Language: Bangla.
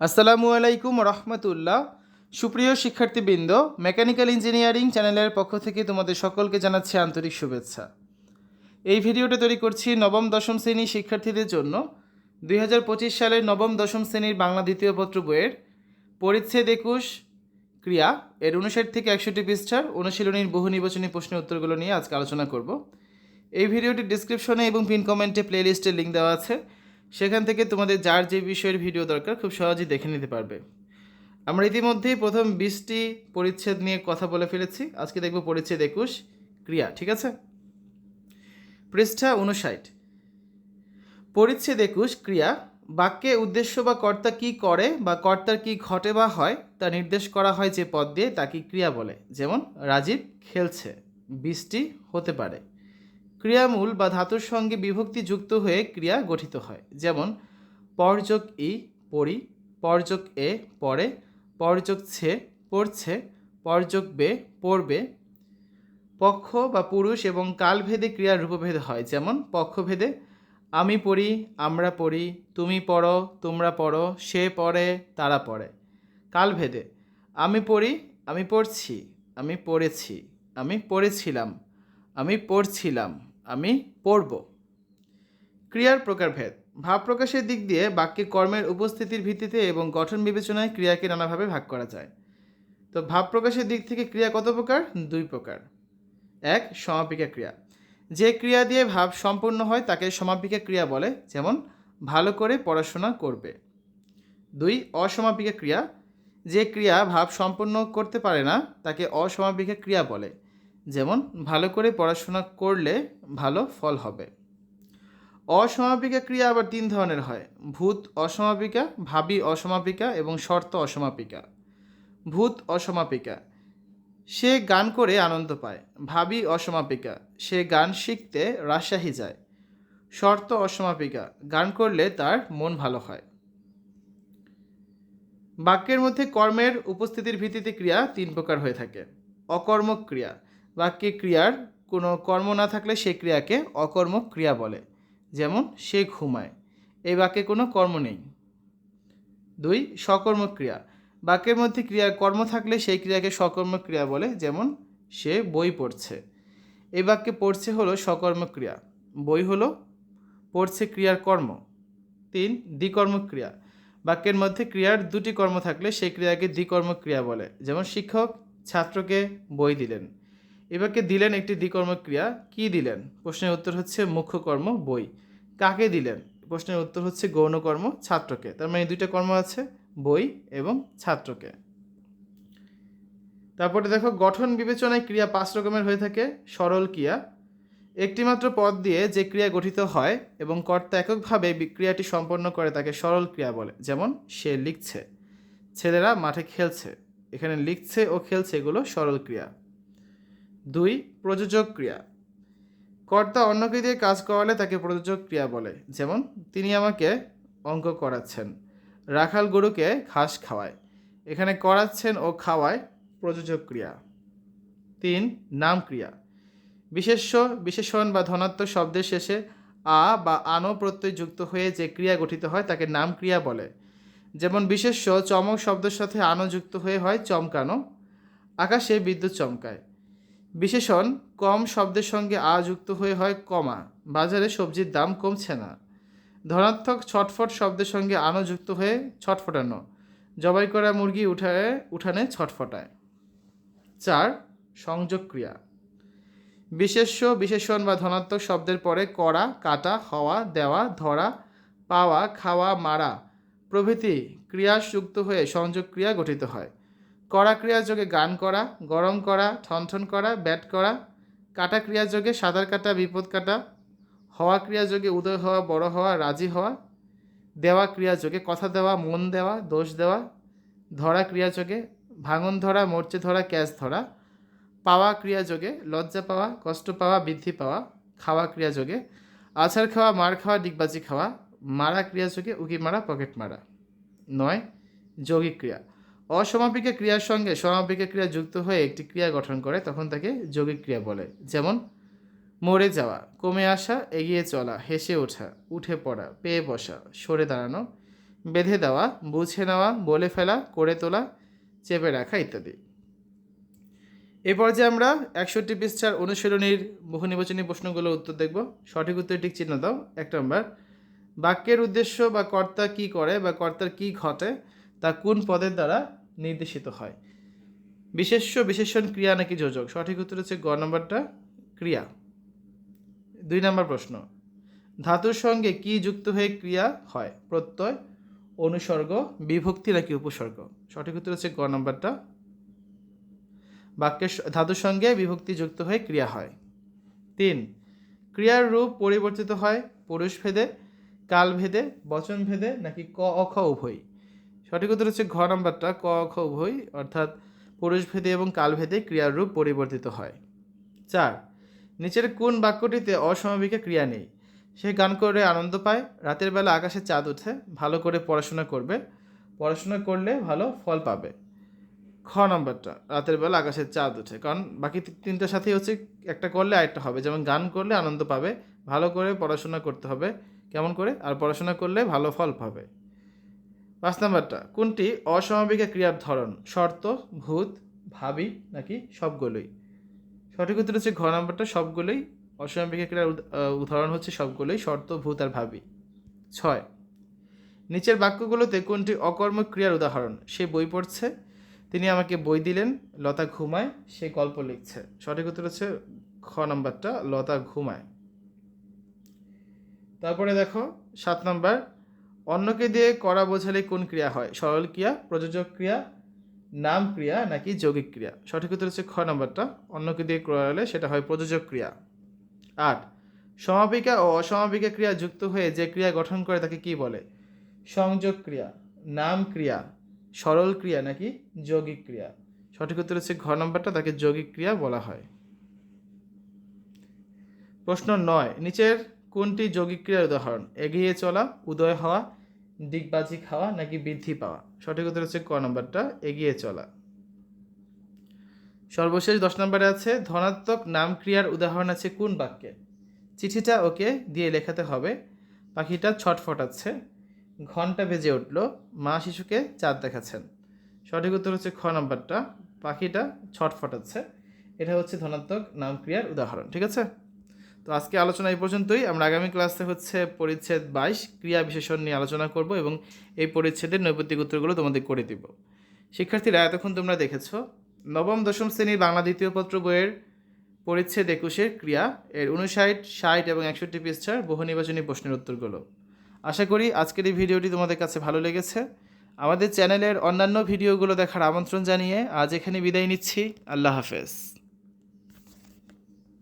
আসসালামু আলাইকুম রহমতুল্লাহ। সুপ্রিয় শিক্ষার্থীবৃন্দ, মেকানিক্যাল ইঞ্জিনিয়ারিং চ্যানেলের পক্ষ থেকে তোমাদের সকলকে জানাচ্ছি আন্তরিক শুভেচ্ছা। এই ভিডিওটা তৈরি করছি নবম দশম শ্রেণির শিক্ষার্থীদের জন্য। দুই হাজার পঁচিশ সালের নবম দশম শ্রেণির বাংলা দ্বিতীয় পত্র বইয়ের পরিচ্ছেদ একুশ ক্রিয়া এর উনষাট থেকে একষট্টি পৃষ্ঠার অনুশীলনীর বহু নির্বাচনী প্রশ্নের উত্তরগুলো নিয়ে আজকে আলোচনা করব। এই ভিডিওটি ডিসক্রিপশনে এবং পিন কমেন্টে প্লেলিস্টের লিঙ্ক দেওয়া আছে। সেখান থেকে তোমাদের যার যে বিষয়ের ভিডিও দরকার খুব সহজেই দেখে নিতে পারবে। আমরা ইতিমধ্যেই প্রথম বিশটি পরিচ্ছেদ নিয়ে কথা বলে ফেলেছি। আজকে দেখব পরিচ্ছেদ একুশ, ক্রিয়া, ঠিক আছে? পৃষ্ঠা উনষাট পরিচ্ছেদ একুশ, ক্রিয়া, বাক্যে উদ্দেশ্য বা কর্তা কি করে বা কর্তার কি ঘটে বা হয় তা নির্দেশ করা হয় যে পদ দিয়ে তাকে ক্রিয়া বলে। যেমন, রাজীব খেলছে। বৃষ্টি হতে পারে। ক্রিয়ামূল বা ধাতুর সঙ্গে বিভক্তি যুক্ত হয়ে ক্রিয়া গঠিত হয়। যেমন পরযোগ ই পড়ি পর্যক এ পড়ে পরযোগ ছে পড়ছে, পর্যক বে পড়বে। পক্ষ বা পুরুষ এবং কালভেদে ক্রিয়ার রূপভেদ হয়। যেমন, পক্ষভেদে, আমি পড়ি, আমরা পড়ি, তুমি পড়ো, তোমরা পড়ো, সে পড়ে, তারা পড়ে। কালভেদে, আমি পড়ি, আমি পড়ছি, আমি পড়েছি, আমি পড়েছিলাম, আমি পড়ছিলাম। আমি পড়ব। ক্রিয়ার প্রকারভেদ। ভাব প্রকাশের দিক দিয়ে বাক্যে কর্মের উপস্থিতির ভিত্তিতে এবং গঠন বিবেচনায় ক্রিয়াকে নানাভাবে ভাগ করা যায়। তো ভাব প্রকাশের দিক থেকে ক্রিয়া কত প্রকার? দুই প্রকার। এক, সমাপিকা ক্রিয়া। যে ক্রিয়া দিয়ে ভাব সম্পূর্ণ হয়, তাকে সমাপিকা ক্রিয়া বলে, যেমন ভালো করে পড়াশোনা করবে। দুই, অসমাপিকা ক্রিয়া। যে ক্রিয়া ভাব সম্পন্ন করতে পারে না, তাকে অসমাপিকা ক্রিয়া বলে। যেমন ভালো করে পড়াশোনা করলে ভালো ফল হবে। অসমাপিকা ক্রিয়া আবার তিন ধরনের হয়। ভূত অসমাপিকা, ভাবী অসমাপিকা এবং শর্ত অসমাপিকা। ভূত অসমাপিকা, সে গান করে আনন্দ পায়। ভাবী অসমাপিকা, সে গান শিখতে রাজশাহী যায়। শর্ত অসমাপিকা, গান করলে তার মন ভালো হয়। বাক্যের মধ্যে কর্মের উপস্থিতির ভিত্তিতে ক্রিয়া তিন প্রকার হয়ে থাকে। অকর্মক ক্রিয়া বাক্যে ক্রিয়ার কোনো কর্ম না থাকলে সেই ক্রিয়াকে অকর্মক ক্রিয়া বলে। যেমন, সে ঘুমায়। এই বাক্যে কোনো কর্ম নেই। দুই সকর্মক ক্রিয়া। বাক্যের মধ্যে ক্রিয়ার কর্ম থাকলে সেই ক্রিয়াকে সকর্মক ক্রিয়া বলে, যেমন, সে বই পড়ছে। এই বাক্যে পড়ছে হলো সকর্মক ক্রিয়া। বই হলো পড়ছে ক্রিয়ার কর্ম। তিন দ্বিকর্মক ক্রিয়া। বাক্যের মধ্যে ক্রিয়ার দুটি কর্ম থাকলে সেই ক্রিয়াকে দ্বিকর্মক ক্রিয়া বলে। যেমন, শিক্ষক ছাত্রকে বই দিলেন। এবারকে দিলেন একটি দ্বিকর্মক ক্রিয়া কি দিলেন? প্রশ্নের উত্তর হচ্ছে মুখ্য কর্ম বই। কাকে দিলেন? প্রশ্নের উত্তর হচ্ছে গৌণকর্ম, ছাত্রকে। তার মানে দুইটা কর্ম আছে, বই এবং ছাত্রকে। তারপরে দেখো, গঠন বিবেচনায় ক্রিয়া পাঁচ রকমের হয়ে থাকে। সরল ক্রিয়া, একটিমাত্র পদ দিয়ে যে ক্রিয়া গঠিত হয় এবং কর্তা এককভাবে ক্রিয়াটি সম্পন্ন করে তাকে সরল ক্রিয়া বলে। যেমন, সে লিখছে। ছেলেরা মাঠে খেলছে। এখানে লিখছে ও খেলছে এগুলো সরল ক্রিয়া। দুই, প্রযোজক ক্রিয়া। কর্তা অন্যকে দিয়ে কাজ করালে তাকে প্রযোজক ক্রিয়া বলে। যেমন, তিনি আমাকে অঙ্ক করাচ্ছেন, রাখাল গরুকে ঘাস খাওয়ায়। এখানে করাচ্ছেন ও খাওয়ায় প্রযোজক ক্রিয়া। তিন, নাম ক্রিয়া। বিশেষ্য, বিশেষণ বা ধনাত্মক শব্দের শেষে আ বা আনো প্রত্যয় যুক্ত হয়ে যে ক্রিয়া গঠিত হয় তাকে নাম ক্রিয়া বলে। যেমন, বিশেষ্য চমক শব্দের সাথে আনো যুক্ত হয়ে হয় চমকানো। আকাশে বিদ্যুৎ চমকায়। বিশেষণ, কম শব্দের সঙ্গে আ যুক্ত হয়ে হয় কমা। বাজারে সবজির দাম কমছে না। ধনাত্মক ছটফট শব্দের সঙ্গে আনো যুক্ত হয়ে ছটফটানো। জবাই করা মুরগি উঠায় উঠানে ছটফটায়। চার, সংযোগ ক্রিয়া। বিশেষ্য, বিশেষণ বা ধনাত্মক শব্দের পরে করা, কাটা, হওয়া, দেওয়া, ধরা, পাওয়া, খাওয়া, মারা প্রভৃতি ক্রিয়া যুক্ত হয়ে সংযোগ ক্রিয়া গঠিত হয়। করা ক্রিয়া যোগে গান করা, গরম করা, ঠনঠন করা, ব্যাট করা, কাটা ক্রিয়া যোগে সাঁতার কাটা, বিপদ কাটা, হওয়া ক্রিয়া যোগে উদয় হওয়া, বড় হওয়া, রাজি হওয়া, দেওয়া ক্রিয়া যোগে কথা দেওয়া, মন দেওয়া, দোষ দেওয়া, ধরা ক্রিয়া যোগে ভাঙন ধরা, মরচে ধরা, ক্যাচ ধরা, পাওয়া ক্রিয়া যোগে লজ্জা পাওয়া, কষ্ট পাওয়া, বৃদ্ধি পাওয়া, খাওয়া ক্রিয়া যোগে আছাড় খাওয়া, মার খাওয়া, ডিগবাজি খাওয়া, মারা ক্রিয়া যোগে উকি মারা, পকেট মারা। নয়, যৌগিক ক্রিয়া। অসমাপিকা ক্রিয়ার সঙ্গে সমাপিকা ক্রিয়া যুক্ত হয়ে একটি ক্রিয়া গঠন করে, তখন তাকে যৌগিক ক্রিয়া বলে। যেমন, মরে যাওয়া, কমে আসা, এগিয়ে চলা, হেসে ওঠা, উঠে পড়া, পেয়ে বসা, সরে দাঁড়ানো, বেঁধে দেওয়া, বুঝে নেওয়া, বলে ফেলা, করে তোলা, চেপে রাখা ইত্যাদি। এ পর্যায়ে আমরা একষট্টি পৃষ্ঠার অনুশীলনীর বহু নির্বাচনী প্রশ্নগুলোর উত্তর দেখব। সঠিক উত্তর ঠিক চিহ্ন দাও। এক নম্বর, বাক্যের উদ্দেশ্য বা কর্তা কি করে বা কর্তার কি ঘটে, তা কোন পদের দ্বারা নির্দেশিত হয়। বিশেষ্য বিশেষণ ক্রিয়া নাকি যোজক? সঠিক উত্তর হচ্ছে গ নম্বরটা ক্রিয়া। দুই নম্বর প্রশ্ন, ধাতুর সঙ্গে কি যুক্ত হয়ে ক্রিয়া হয়? প্রত্যয়, অনুসর্গ, বিভক্তি নাকি উপসর্গ? সঠিক উত্তর হচ্ছে গ নম্বরটা। বাক্যের ধাতুর সঙ্গে বিভক্তি যুক্ত হয়ে ক্রিয়া হয়। তিন, ক্রিয়ার রূপ পরিবর্তিত হয় পুরুষ ভেদে কাল ভেদে বচন ভেদে নাকি ক অখ উভয় সঠিক উত্তর হচ্ছে ঘ নম্বরটা ক অখ উভয়, অর্থাৎ পুরুষ ভেদে এবং কালভেদে ক্রিয়ার রূপ পরিবর্তিত হয়। চার, নিচের কোন বাক্যটিতে অসমাবিকা ক্রিয়া নেই? সে গান করে আনন্দ পায়, রাতের বেলা আকাশে চাঁদ ওঠে, ভালো করে পড়াশোনা করবে, পড়াশোনা করলে ভালো ফল পাবে। খ নম্বরটা, রাতের বেলা আকাশের চাঁদ ওঠে, কারণ বাকি তিনটার সাথেই হচ্ছে একটা করলে আরেকটা হবে। যেমন গান করলে আনন্দ পাবে, ভালো করে পড়াশোনা করতে হবে, কেমন করে? আর পড়াশোনা করলে ভালো ফল পাবে। পাঁচ নম্বরটা, কোনটি অসমাবিকা ক্রিয়ার ধরন? শর্ত, ভূত, ভাবি নাকি সবগুলোই? সঠিক উত্তর হচ্ছে ঘ নাম্বারটা, সবগুলোই অসমাবিকা ক্রিয়ার উদাহরণ হচ্ছে সবগুলোই, শর্ত, ভূত আর ভাবি। ছয়, নিচের বাক্যগুলোতে কোনটি অকর্ম ক্রিয়ার উদাহরণ? সে বই পড়ছে, তিনি আমাকে বই দিলেন, লতা ঘুমায়, সে গল্প লিখছে। সঠিক উত্তর হচ্ছে খ নম্বরটা, লতা ঘুমায়। তারপরে দেখো, সাত নম্বর অন্যকে দিয়ে করা বোঝালে কোন ক্রিয়া হয়? সরল ক্রিয়া, প্রযোজক ক্রিয়া, নাম ক্রিয়া নাকি যৌগিক ক্রিয়া? সঠিক উত্তর হচ্ছে খ নম্বরটা। অন্যকে দিয়ে করালে সেটা হয় প্রযোজক ক্রিয়া। আট, সমাপিকা ও অসমাপিকা ক্রিয়া যুক্ত হয়ে যে ক্রিয়া গঠন করে তাকে কি বলে? সংযোগ ক্রিয়া, নাম ক্রিয়া, সরল ক্রিয়া নাকি যৌগিক ক্রিয়া? সঠিক উত্তর হচ্ছে ঘ নম্বরটা, তাকে যৌগিক ক্রিয়া বলা হয়। প্রশ্ন নয়, নিচের কোনটি যৌগিক ক্রিয়ার উদাহরণ? এগিয়ে চলা, উদয় হওয়া, ডিগবাজি খাওয়া নাকি বৃদ্ধি পাওয়া? সঠিক উত্তর হচ্ছে ক নম্বরটা, এগিয়ে চলা। সর্বশেষ দশ নম্বরে আছে, ধনাত্মক নাম ক্রিয়ার উদাহরণ আছে কোন বাক্যে? চিঠিটা ওকে দিয়ে লেখাতে হবে। পাখিটা ছটফটাচ্ছে ঘণ্টা বেজে উঠল, মা শিশুকে চাঁদ দেখাচ্ছেন। সঠিক উত্তর হচ্ছে খ নম্বরটা, পাখিটা ছটফটাচ্ছে এটা হচ্ছে ধনাত্মক নাম ক্রিয়ার উদাহরণ, ঠিক আছে? তো আজকে আলোচনা এই পর্যন্তই। আমরা আগামী ক্লাসে হচ্ছে পরিচ্ছেদ বাইশ, ক্রিয়া বিশেষণ নিয়ে আলোচনা করব এবং এই পরিচ্ছেদের নৈপত্তিক উত্তরগুলো তোমাদের করে দিব। শিক্ষার্থীরা, এতক্ষণ তোমরা দেখেছ, নবম, দশম শ্রেণির বাংলা দ্বিতীয় পত্র বইয়ের পরিচ্ছেদ একুশের ক্রিয়া। এর উনষাট, ষাট এবং একষট্টি পৃষ্ঠার বহু নির্বাচনী প্রশ্নের উত্তরগুলো। আশা করি আজকের এই ভিডিওটি তোমাদের কাছে ভালো লেগেছে। আমাদের চ্যানেলের অন্যান্য ভিডিওগুলো দেখার আমন্ত্রণ জানিয়ে আজ এখানে বিদায় নিচ্ছি। আল্লাহ হাফেজ।